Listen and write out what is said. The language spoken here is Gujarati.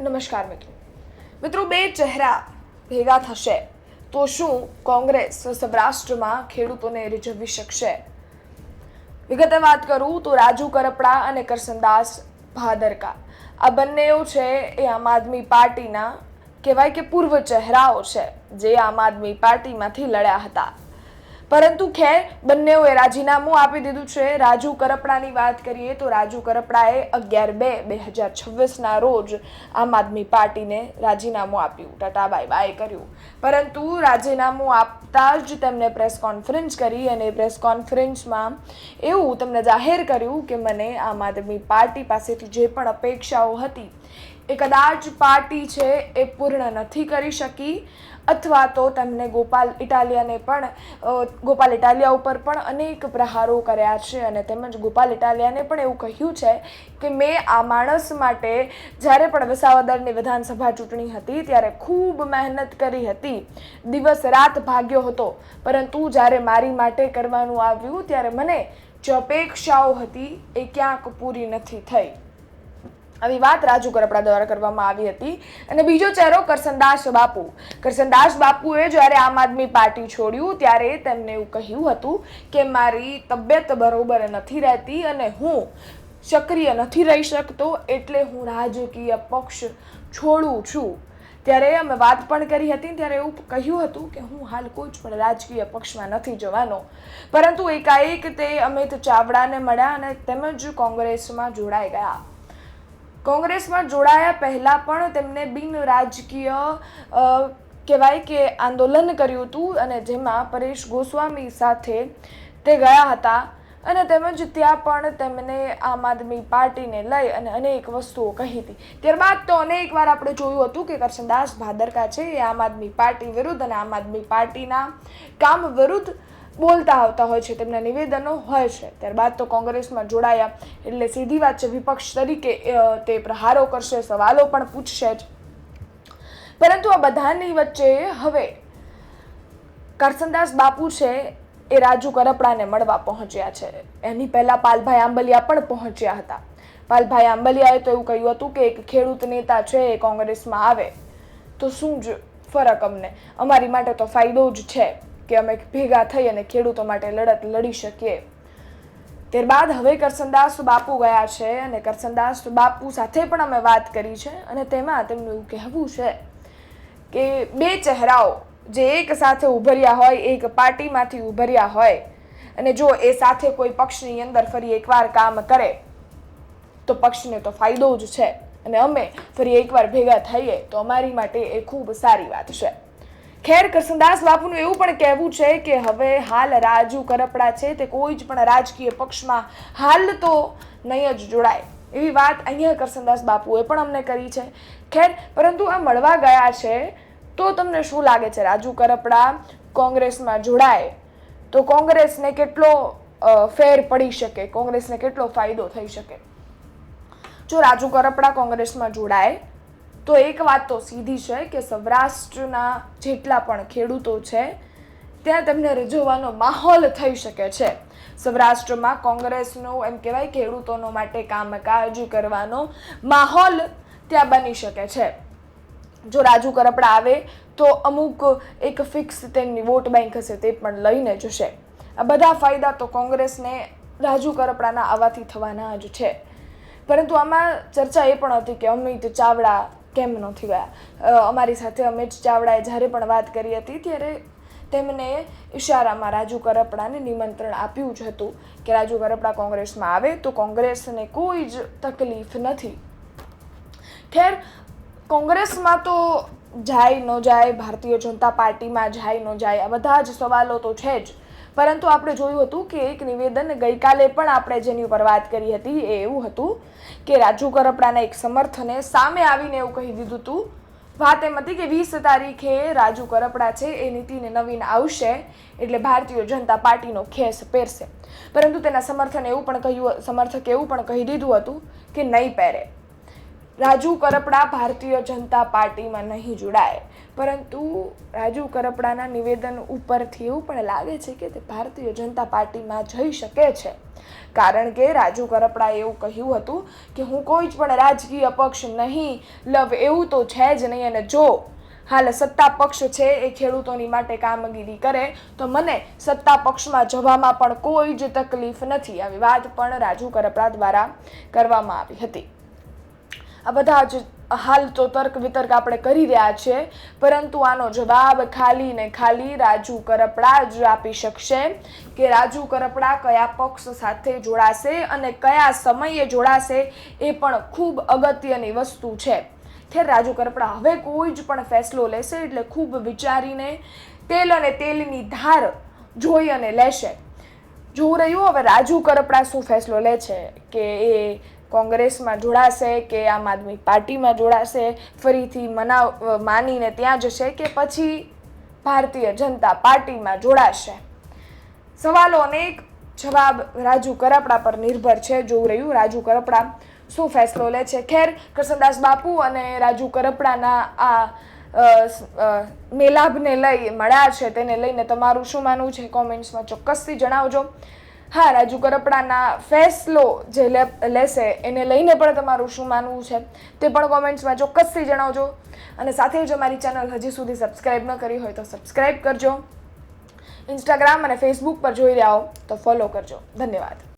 નમસ્કાર મિત્રો. મિત્રો, બે ચહેરા ભેગા થશે. તો શું કોંગ્રેસ સૌરાષ્ટ્રમાં ખેડૂતોને રીઝવી શકશે? વિગતે વાત કરું તો રાજુ કરપડા અને કરસનદાસ ભાદરકા. આ બંનેઓ છે એ આમ આદમી પાર્ટીના કહેવાય કે પૂર્વ ચહેરાઓ છે, જે આમ આદમી પાર્ટીમાંથી લડ્યા હતા. પરંતુ ખેર, બંનેઓએ રાજીનામું આપી દીધું છે. રાજુ કરપડાની વાત કરીએ તો રાજુ કરપડાએ અગિયાર બે બે હજાર છવ્વીસના રોજ આમ આદમી પાર્ટીને રાજીનામું આપ્યું. ટાટા, બાય બાય કર્યું. પરંતુ રાજીનામું આપતા જ તેમણે પ્રેસ કોન્ફરન્સ કરી અને પ્રેસ કોન્ફરન્સમાં એવું તેમણે જાહેર કર્યું કે મને આમ આદમી પાર્ટી પાસેથી જે પણ અપેક્ષાઓ હતી એ કદાચ પાર્ટી છે એ પૂર્ણ નથી કરી શકી. અથવા તો તેમને ગોપાલ ઇટાલિયાને પણ ગોપાલ ઇટાલિયા ઉપર પણ અનેક પ્રહારો કર્યા છે અને તેમજ ગોપાલ ઇટાલિયાને પણ એવું કહ્યું છે કે મેં આ માણસ માટે જ્યારે પણ વિસાવદરની વિધાનસભા ચૂંટણી હતી, ત્યારે ખૂબ મહેનત કરી હતી. દિવસ રાત ભાગ્યો હતો. પરંતુ જ્યારે મારી માટે કરવાનું આવ્યું, ત્યારે મને જે અપેક્ષાઓ હતી એ ક્યાંક પૂરી નથી થઈ. આવી વાત રાજુ કરપડા દ્વારા કરવામાં આવી હતી. અને બીજો ચહેરો કરસનદાસ બાપુ. કરસનદાસ બાપુએ જ્યારે આમ આદમી પાર્ટી છોડ્યું, ત્યારે તેમને એવું કહ્યું હતું કે, મારી તબિયત બરોબર નથી રહેતી અને હું સક્રિય નથી રહી શકતો, એટલે હું રાજકીય પક્ષ છોડું છું. ત્યારે અમે વાત પણ કરી હતી ત્યારે એવું કહ્યું હતું કે, હું હાલ કોઈ પણ રાજકીય પક્ષમાં નથી જવાનો. પરંતુ એકાએક તે અમિત ચાવડાને મળ્યા અને તેમજ કોંગ્રેસમાં જોડાઈ ગયા. કોંગ્રેસમાં જોડાયા પહેલાં પણ તેમને બિન રાજકીય કહેવાય કે આંદોલન કર્યું હતું અને જેમાં પરેશ ગોસ્વામી સાથે તે ગયા હતા અને તેમજ ત્યાં પણ તેમને આમ આદમી પાર્ટીને લઈ અને અનેક વસ્તુઓ કહી હતી. ત્યારબાદ તો અનેક વાર આપણે જોયું હતું કે કરશનદાસ ભાદરકા છે એ આમ આદમી પાર્ટી વિરુદ્ધ અને આમ આદમી પાર્ટીના કામ વિરુદ્ધ બોલતા આવતા હોય છે, તેમના નિવેદનો હોય છે. ત્યારબાદ તો કોંગ્રેસમાં જોડાયા એટલે સીધી વાત છે, વિપક્ષ તરીકે તે પ્રહારો કરશે, સવાલો પણ પૂછશે જ. પરંતુ આ બધાની વચ્ચે હવે કરસનદાસ બાપુ છે, એ રાજુ કરપડાને મળવા પહોંચ્યા છે. એની પહેલાં પાલભાઈ આંબલિયા પણ પહોંચ્યા હતા. પાલભાઈ આંબલિયાએ તો એવું કહ્યું હતું કે એક ખેડૂત નેતા છે, એ કોંગ્રેસમાં આવે. તો શું જ ફરક અમને? અમારી માટે તો ફાયદો જ છે. કે અમે ભેગા થઈ અને ખેડૂતો માટે લડત લડી શકીએ. ત્યારબાદ હવે કરસનદાસ બાપુ ગયા છે અને કરસનદાસ બાપુ સાથે પણ અમે વાત કરી છે અને તેમાં તેમનું એવું કહેવું છે કે બે ચહેરાઓ જે એક સાથે ઉભર્યા હોય, એક પાર્ટીમાંથી ઉભર્યા હોય અને જો એ સાથે કોઈ પક્ષની અંદર ફરી એકવાર કામ કરે, તો પક્ષને તો ફાયદો જ છે. અને અમે ફરી એકવાર ભેગા થઈએ તો અમારી માટે એ ખૂબ સારી વાત છે. ખેર કરસનદાસ બાપુનું એવું પણ કહેવું છે કે હવે હાલ રાજુ કરપડા છે તે કોઈ જ પણ રાજકીય પક્ષમાં હાલ તો નહીં જ જોડાય. એવી વાત અહીંયા કરસનદાસ બાપુએ પણ અમને કરી છે. ખેર, પરંતુ આ મળવા ગયા છે તો તમને શું લાગે છે? રાજુ કરપડા કોંગ્રેસમાં જોડાય તો કોંગ્રેસને કેટલો ફેર પડી શકે? કોંગ્રેસને કેટલો ફાયદો થઈ શકે? જો રાજુ કરપડા કોંગ્રેસમાં જોડાય તો એક વાત તો સીધી છે કે સૌરાષ્ટ્રના જેટલા પણ ખેડૂતો છે, ત્યાં તેમને રજૂવાનો માહોલ થઈ શકે છે. સૌરાષ્ટ્રમાં કોંગ્રેસનો એમ કહેવાય ખેડૂતોનો માટે કામકાજ કરવાનો માહોલ ત્યાં બની શકે છે. જો રાજુ કરપડા આવે તો અમુક એક ફિક્સ તેમની વોટ બેંક હશે તે પણ લઈને જશે. આ બધા ફાયદા તો કોંગ્રેસને રાજુ કરપડાના આવવાથી થવાના જ છે. પરંતુ આમાં ચર્ચા એ પણ હતી કે અમિત ચાવડા કેમ નથી ગયા અમારી સાથે અમિત ચાવડાએ જ્યારે પણ વાત કરી હતી, ત્યારે તેમને ઇશારામાં રાજુ કરપડાને નિમંત્રણ આપ્યું જ હતું કે રાજુ કરપડા કોંગ્રેસમાં આવે તો કોંગ્રેસને કોઈ જ તકલીફ નથી. ખેર, કોંગ્રેસમાં તો જાય ન જાય, ભારતીય જનતા પાર્ટીમાં જાય ન જાય, આ બધા જ સવાલો તો છે જ. પરંતુ આપણે જોયું હતું કે એક નિવેદન ગઈકાલે પણ આપણે જેની ઉપર વાત કરી હતી એ એવું હતું કે રાજુ કરપડાના એક સમર્થને સામે આવીને એવું કહી દીધું હતું. વાત એમ હતી કે વીસ તારીખે રાજુ કરપડા છે એ નીતિને નવીન આવશે એટલે ભારતીય જનતા પાર્ટીનો ખેસ પહેરશે. પરંતુ તેના સમર્થને એવું પણ કહ્યું, સમર્થકે એવું પણ કહી દીધું હતું કે નહીં પહેરે. રાજુ કરપડા ભારતીય જનતા પાર્ટીમાં નહીં જોડાય. પરંતુ રાજુ કરપડાના નિવેદન ઉપરથી એવું પણ લાગે છે કે તે ભારતીય જનતા પાર્ટીમાં જઈ શકે છે. કારણ કે રાજુ કરપડાએ એવું કહ્યું હતું કે હું કોઈ જ પણ રાજકીય પક્ષ નહીં, લવ એવું તો છે જ નહીં અને જો હાલ સત્તા પક્ષ છે એ ખેડૂતોની માટે કામગીરી કરે, તો મને સત્તા પક્ષમાં જવામાં પણ કોઈ જ તકલીફ નથી. આવી વાત પણ રાજુ કરપડા દ્વારા કરવામાં આવી હતી. આ બધા જ હાલ તો તર્ક વિતર્ક આપણે કરી રહ્યા છે, પરંતુ આનો જવાબ ખાલી ને ખાલી રાજુ કરપડા જ આપી શકશે કે રાજુ કરપડા કયા પક્ષ સાથે જોડાશે અને કયા સમયે જોડાશે એ પણ ખૂબ અગત્યની વસ્તુ છે. ખેર રાજુ કરપડા, હવે કોઈ જ પણ ફેસલો લેશે એટલે ખૂબ વિચારીને તેલ અને તેલની ધાર જોઈ અને લેશે. જોવું રહ્યું, હવે રાજુ કરપડા શું ફેસલો લે છે કે એ કોંગ્રેસમાં જોડાશે કે આમ આદમી પાર્ટીમાં જોડાશે, ફરીથી મનાવ માનીને ત્યાં જશે કે પછી ભારતીય જનતા પાર્ટીમાં જોડાશે? સવાલો અનેક જવાબ રાજુ કરપડા પર નિર્ભર છે, જોવું રહ્યું. રાજુ કરપડા શું ફેસલો લે છે? ખેર કૃષ્ણદાસ બાપુ અને રાજુ કરપડાના આ મેલાભને લઈ મળ્યા છે. તેને લઈને તમારું શું માનવું છે? કોમેન્ટ્સમાં ચોક્કસથી જણાવજો. હા, રાજુ કરપડાના ફેસલો જે લેશે, એને લઈને પણ તમારું શું માનવું છે તે પણ કોમેન્ટ્સમાં ચોક્કસથી જણાવજો. અને સાથે જ અમારી ચેનલ હજી સુધી સબસ્ક્રાઈબ ન કરી હોય તો સબસ્ક્રાઈબ કરજો. ઇન્સ્ટાગ્રામ અને ફેસબુક પર જોઈ રહ્યા હો તો ફોલો કરજો. ધન્યવાદ.